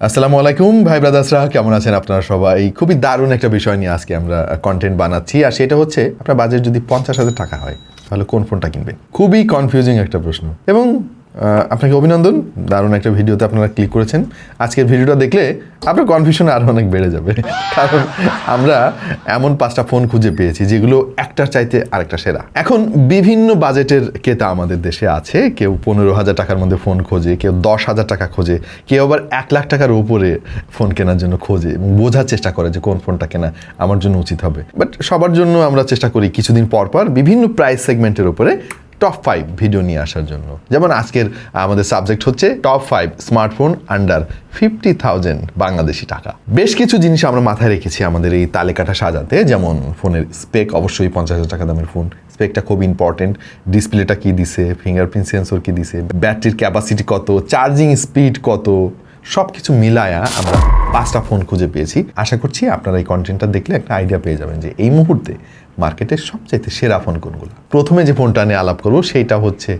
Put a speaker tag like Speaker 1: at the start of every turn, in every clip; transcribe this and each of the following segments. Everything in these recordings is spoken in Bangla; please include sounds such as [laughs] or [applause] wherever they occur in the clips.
Speaker 1: আসসালামু আলাইকুম, ভাই ব্রাদার্সরা, কেমন আছেন আপনারা সবাই? খুবই দারুণ একটা বিষয় নিয়ে আজকে আমরা কন্টেন্ট বানাচ্ছি। আর সেটা হচ্ছে, আপনার বাজেট যদি পঞ্চাশ হাজার টাকা হয়, তাহলে কোন ফোনটা কিনবেন? খুবই কনফিউজিং একটা প্রশ্ন। এবং আপনাকে অভিনন্দন। দারুণ একটা ভিডিওতে আপনারা ক্লিক করেছেন। আজকের ভিডিওটা দেখলে আপনার কনফিউশন আরও অনেক বেড়ে যাবে। [laughs] কারণ আমরা এমন পাঁচটা ফোন খুঁজে পেয়েছি, যেগুলো একটার চাইতে আরেকটা সেরা। এখন বিভিন্ন বাজেটের ক্রেতা আমাদের দেশে আছে। কেউ পনেরো হাজার টাকার মধ্যে ফোন খোঁজে, কেউ দশ হাজার টাকা খোঁজে, কেউ আবার এক লাখ টাকার উপরে ফোন কেনার জন্য খোঁজে এবং বোঝার চেষ্টা করে যে কোন ফোনটা কেনা আমার জন্য উচিত হবে। বাট সবার জন্য আমরা চেষ্টা করি কিছুদিন পর পর বিভিন্ন প্রাইস সেগমেন্টের উপরে টপ ফাইভ ভিডিও নিয়ে আসার জন্য। যেমন আজকের আমাদের সাবজেক্ট হচ্ছে top five smartphone under fifty thousand Bangladeshi টাকা। বেশ কিছু জিনিস আমরা মাথায় রেখেছি আমাদের এই তালিকাটা সাজাতে। যেমন ফোনের স্পেক অবশ্যই পঞ্চাশ হাজার টাকা দামের ফোন স্পেকটা খুব ইম্পর্টেন্ট ডিসপ্লেটা কী দিছে? ফিঙ্গারপ্রিন্ট সেন্সর কী দিছে? ব্যাটারির ক্যাপাসিটি কত? চার্জিং স্পিড কত? সব কিছু মিলায়া আমরা পাঁচটা ফোন খুঁজে পেয়েছি। আশা করছি আপনারা এই কন্টেন্টটা দেখলে একটা আইডিয়া পেয়ে যাবেন যে এই মুহূর্তে মার্কেটের সবচাইতে সেরা ফোন কোনগুলো? প্রথমে যে ফোনটা নিয়ে আলাপ করব, সেইটা হচ্ছে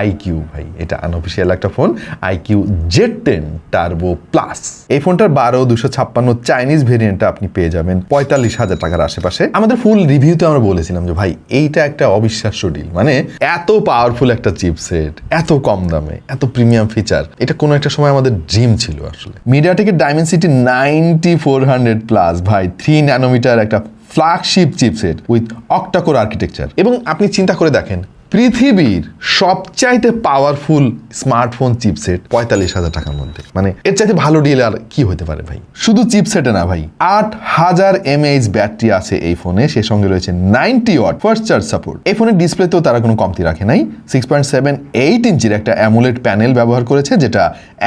Speaker 1: আইকিউ ভাই, এটা আনঅফিসিয়াল একটা phone iQOO Z ten Turbo plus এই ফোনটার বারো, দুশো ছাপ্পান্ন চাইনিজ ভেরিয়েন্টটা আপনি পেয়ে যাবেন পঁয়তাল্লিশ হাজার টাকার আশেপাশে। আমাদের ফুল রিভিউতে আমরা বলেছিলাম যে, ভাই, এইটা একটা অবিশ্বাস্য ডিল মানে এত পাওয়ারফুল একটা চিপসেট এত কম দামে, এত প্রিমিয়াম ফিচার এটা কোনো একটা সময় আমাদের ড্রিম ছিল আসলে। মিডিয়াটেকের Dimensity ninety four hundred plus ভাই থ্রি ন্যানোমিটার একটা flagship chipset with octa-core architecture এবং আপনি চিন্তা করে দেখেন পৃথিবীর সবচাইতে পাওয়ারফুল স্মার্টফোন চিপসেট পঁয়তাল্লিশ হাজার টাকার মধ্যে। মানে এর চাইতে ভালো ডিল আর কি হতে পারে ভাই? শুধু চিপসেটে না ভাই, আট হাজার এমএইচ ব্যাটারি আছে এই ফোনে সে সঙ্গে রয়েছে ninety watt fast charge support এই ফোনের ডিসপ্লেতেও তারা কোনো কমতি রাখে নাই। সিক্স পয়েন্ট সেভেন এইট ইঞ্চির একটা অ্যামুলেট প্যানেল ব্যবহার করেছে, যেটা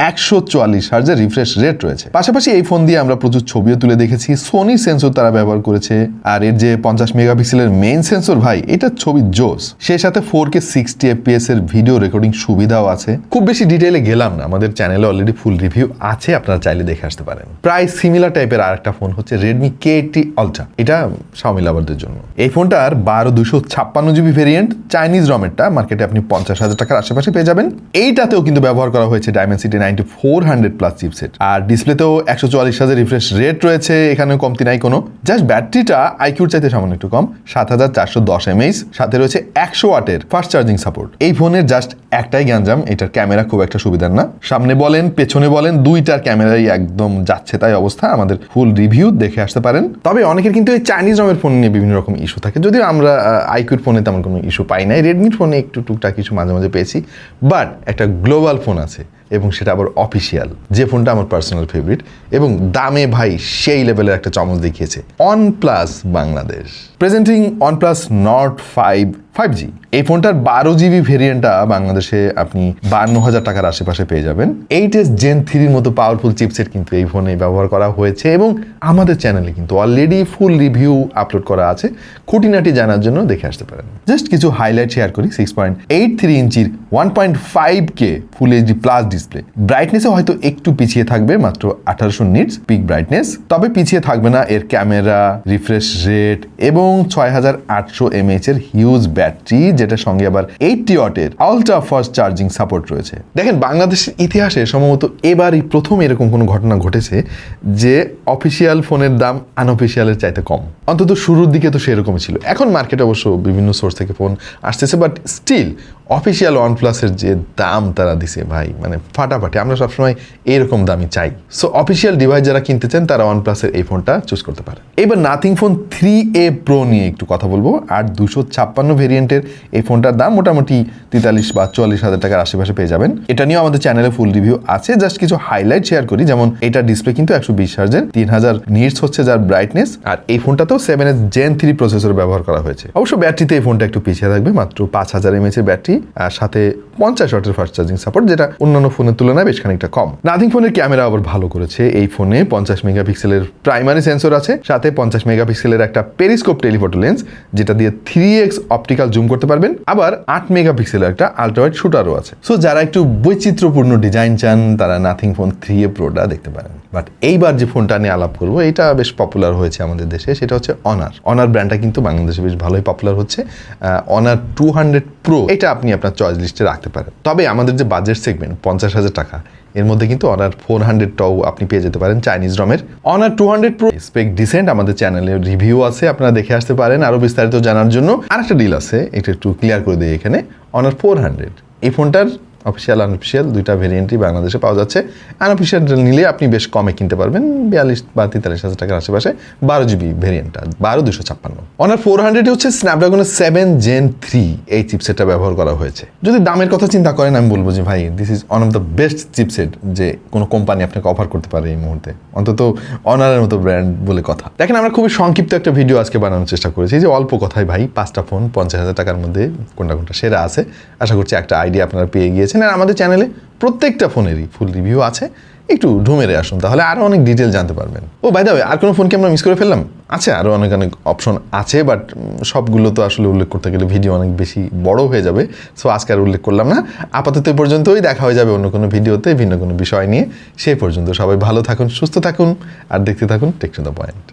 Speaker 1: একশো চুয়াল্লিশ হার্জের রিফ্রেশ রেট রয়েছে। পাশাপাশি এই ফোন দিয়ে আমরা প্রচুর ছবিও তুলে দেখেছি। সোনি সেন্সর তারা ব্যবহার করেছে। আর এর যে পঞ্চাশ মেগাপিক্সেলের মেইন সেন্সর ভাই এটা ছবি জোস সেই সাথে ফোর কে সিক্সটি এফপিএস এর ভিডিও রেকর্ডিং সুবিধাও আছে। খুব বেশি ডিটেলে গেলাম না, আমাদের চ্যানেলে অলরেডি ফুল রিভিউ আছে, আপনারা চাইলে দেখে আসতে পারেন। প্রায় সিমিলার টাইপের আর একটা ফোন হচ্ছে রেডমি কে এইটটি আলট্রা এটা শাওমি লাভারদের জন্য। এই ফোনটার বারো দুশো ছাপ্পান্ন জিবি ভেরিয়েন্ট চাইনিজ রমেরটা মার্কেটে আপনি পঞ্চাশ হাজার টাকার আশেপাশে পেয়ে যাবেন। এইটাতেও কিন্তু ব্যবহার করা হয়েছে Dimensity ninety four hundred plus chipset আর ডিসপ্লেতেও একশো চুয়াল্লিশ হাজার রিফ্রেশ রেট রয়েছে, এখানেও কমতি নাই কোনো। জাস্ট ব্যাটারিটা আইকিউর চাইতে সামান্য একটু কম, সাত হাজার চারশো দশ এমএইচ সাথে রয়েছে একশো ওয়াটের ফাস্ট চার্জিং সাপোর্ট। এই ফোনের জাস্ট একটাই গ্যাঞ্জাম, এটার ক্যামেরা খুব একটা সুবিধার না। সামনে বলেন, পেছনে বলেন, দুইটার ক্যামেরাই একদম যাচ্ছে তাই অবস্থা। আমাদের ফুল রিভিউ দেখে আসতে পারেন। তবে অনেকের কিন্তু এই চাইনিজ রঙের ফোন নিয়ে বিভিন্ন রকম ইস্যু থাকে। যদিও আমরা আইকিউর ফোনে তেমন কোনো ইস্যু পাই নাই। রেডমির ফোনে একটু টুকটাক কিছু মাঝে মাঝে পেয়েছি। বাট একটা গ্লোবাল ফোন আছে, এবং সেটা আবার অফিসিয়াল যে ফোনটা আমার পার্সোনাল ফেভারিট এবং দামে ভাই সেই লেভেলের একটা চমক দেখিয়েছে। OnePlus Bangladesh. Presenting OnePlus Nord five five G এই ফোনটার বারো জিবি ভেরিয়েন্টটা বাংলাদেশে আপনি বান্ন হাজার টাকার আশেপাশে পেয়ে যাবেন। এইট এস জেন থ্রির মতো পাওয়ারফুল চিপসেট কিন্তু এই ফোনে ব্যবহার করা হয়েছে এবং আমাদের চ্যানেলে কিন্তু অলরেডি ফুল রিভিউ আপলোড করা আছে। খুঁটিনাটি জানার জন্য দেখে আসতে পারেন। জাস্ট কিছু হাইলাইট শেয়ার করি সিক্স পয়েন্ট এইট থ্রি ইঞ্চির one point five K full HD plus display ব্রাইটনেসে হয়তো একটু পিছিয়ে থাকবে, মাত্র আঠারোশো নিটস পিক ব্রাইটনেস তবে পিছিয়ে থাকবে না, এর ক্যামেরা রিফ্রেশ রেট এবং ছয় হাজার এমএইচ এর হিউজ ব্যাটারি যেটার সঙ্গে আবার এইটটি ওয়াটের আলট্রা ফাস্ট চার্জিং সাপোর্ট রয়েছে। দেখেন, বাংলাদেশের ইতিহাসে সম্ভবত এবারই প্রথম এরকম কোনো ঘটনা ঘটেছে যে অফিসিয়াল ফোনের দাম আনঅফিসিয়ালের চাইতে কম। অন্তত শুরুর দিকে তো সেরকমই ছিল। এখন মার্কেটে অবশ্য বিভিন্ন সোর্স থেকে ফোন আসতেছে বাট স্টিল অফিসিয়াল ওয়ান প্লাসের যে দাম তারা দিছে, ভাই মানে ফাটাফাটি। আমরা সবসময় এরকম দামই চাই। সো অফিসিয়াল ডিভাইস যারা কিনতে চান, তারা ওয়ান প্লাসের এই ফোনটা চুজ করতে পারে এবার Nothing phone three A pro নিয়ে একটু কথা বলব। আর দুশো ছাপ্পান্ন ভেরিয়েন্টের এই ফোনটার দাম মোটামুটি তেতাল্লিশ বা চুয়াল্লিশ হাজার টাকার আশেপাশে পেয়ে যাবেন। এটা নিয়েও আমাদের চ্যানেলে ফুল রিভিউ আছে। জাস্ট কিছু হাইলাইট শেয়ার করি। যেমন এটা ডিসপ্লে কিন্তু একশো বিশ হার্জের তিন হাজার নিটস হচ্ছে যার ব্রাইটনেস আর এই ফোনটাতেও seven S gen three processor ব্যবহার করা হয়েছে। অবশ্য ব্যাটারিতে এই ফোনটা একটু পিছিয়ে থাকবে, মাত্র পাঁচ হাজার এমএচ এর ব্যাটারি আর সাথে পঞ্চাশ ওয়াটের ফাস্ট চার্জিং সাপোর্ট যেটা অন্যান্য ফোনের তুলনায় বেশ খানিকটা কম। নাথিং ফোনের ক্যামেরা আবার ভালো করেছে। এই ফোনে পঞ্চাশ মেগাপিক্সেলের প্রাইমারি সেন্সর আছে, সাথে পঞ্চাশ মেগাপিক্সেলের একটা পেরিস্কোপ টেলিফোটো লেন্স, যেটা দিয়ে থ্রি এক্স অপটিক্যাল জুম করতে পারবেন। আবার আট মেগাপিক্সেলের একটা আলট্রাওয়াইড শুটারও আছে। সো যারা একটু বৈচিত্র্যপূর্ণ ডিজাইন চান, তারা নাথিং ফোন থ্রি এ প্রোটা দেখতে পারেন। বাট এইবার যে ফোনটা নিয়ে আলাপ করব, এটা বেশ পপুলার হয়েছে আমাদের দেশে, সেটা হচ্ছে অনার অনার ব্র্যান্ডটা কিন্তু বাংলাদেশে বেশ ভালোই পপুলার হচ্ছে। অনার টু হান্ড্রেড প্রো এটা আপনি আপনার চয়েস লিস্টে রাখতে পারেন। তবে আমাদের যে বাজেট সেগমেন্ট পঞ্চাশ হাজার টাকা, এর মধ্যে কিন্তু অনার ফোর হান্ড্রেডটাও আপনি পেয়ে যেতে পারেন Chinese রমের Honor two hundred pro spec decent আমাদের চ্যানেলে রিভিউ আছে, আপনারা দেখে আসতে পারেন আরও বিস্তারিত জানার জন্য। আরেকটা ডিল আছে এটা একটু ক্লিয়ার করে দিই এখানে অনার ফোর হান্ড্রেড এই ফোনটার অফিসিয়াল আনঅফিসিয়াল দুইটা ভেরিয়েন্টই বাংলাদেশে পাওয়া যাচ্ছে। আনঅফিসিয়াল নিলে আপনি বেশ কমে কিনতে পারবেন। বিয়াল্লিশ বা তেতাল্লিশ হাজার টাকার আশেপাশে বারো জিবি ভেরিয়েন্টটা বারো দুশো ছাপ্পান্ন। অনার ফোর হান্ড্রেড হচ্ছে স্ন্যাপড্রাগনের সেভেন জেন থ্রি এই চিপসেটটা ব্যবহার করা হয়েছে। যদি দামের কথা চিন্তা করেন, আমি বলব যে ভাই this is one of the best chipset যে কোনো কোম্পানি আপনাকে অফার করতে পারে এই মুহূর্তে। অন্তত অনারের মতো ব্র্যান্ড বলে কথা। দেখেন, আমরা খুবই সংক্ষিপ্ত একটা ভিডিও আজকে বানানোর চেষ্টা করেছি। যে অল্প কথায় ভাই, পাঁচটা ফোন পঞ্চাশ হাজার টাকার মধ্যে কোনটা কোনটা সেরা আছে। আশা করছি একটা আইডিয়া আপনারা পেয়ে গিয়েছেন। আর আমাদের চ্যানেলে প্রত্যেকটা ফোনেরই ফুল রিভিউ আছে। একটু ঢুমেরে আসুন, তাহলে আরও অনেক ডিটেল জানতে পারবেন। ও বাই দাবে আর কোনো ফোনকে আমরা মিস করে ফেললাম? আছে আরও অনেক অনেক অপশন আছে বাট সবগুলো তো আসলে উল্লেখ করতে গেলে ভিডিও অনেক বেশি বড় হয়ে যাবে। সো আজকে আর উল্লেখ করলাম না। আপাতত পর্যন্তই, দেখা হয়ে যাবে অন্য কোনো ভিডিওতে ভিন্ন কোনো বিষয় নিয়ে। সেই পর্যন্ত সবাই ভালো থাকুন, সুস্থ থাকুন, আর দেখতে থাকুন টেক টু দ্য পয়েন্ট